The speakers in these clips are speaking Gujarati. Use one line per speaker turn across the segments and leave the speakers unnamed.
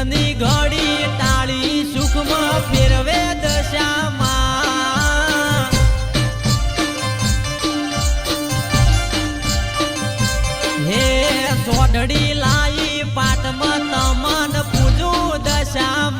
સુખની ઘડી તાળી સુખમાં ફેરવે દશામાં. હે સોડડી લાઈ પાટમાં તમન પૂજું દશામાં.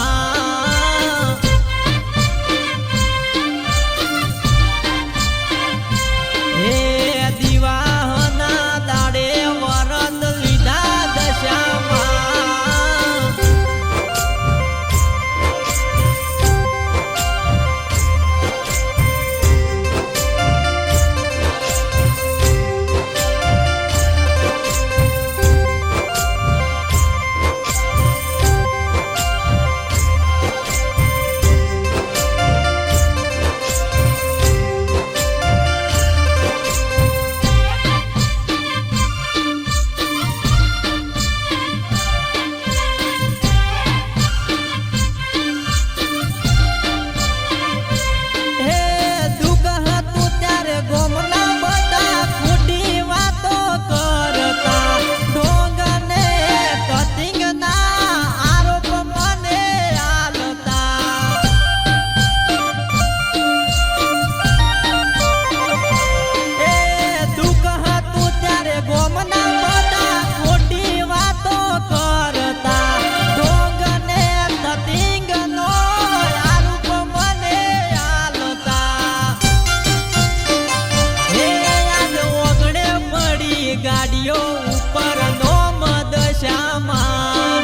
ઉપરનો મદશામાં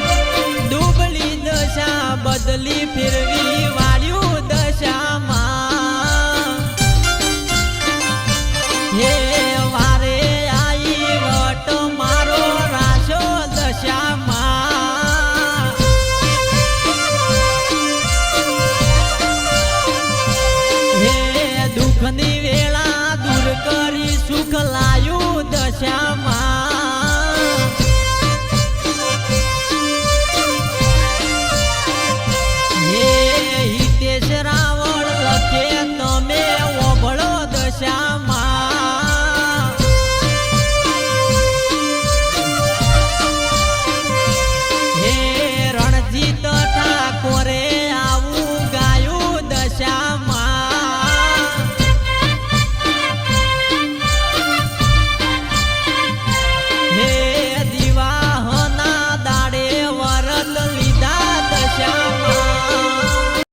ડૂબલી દશા બદલી ફેરવી વાળ્યું દશામાં. હે વારે આઈ વટ મારો રાશો દશામાં. હે દુઃખની વેળા દૂર કરી સુખ લાયું દશામાં.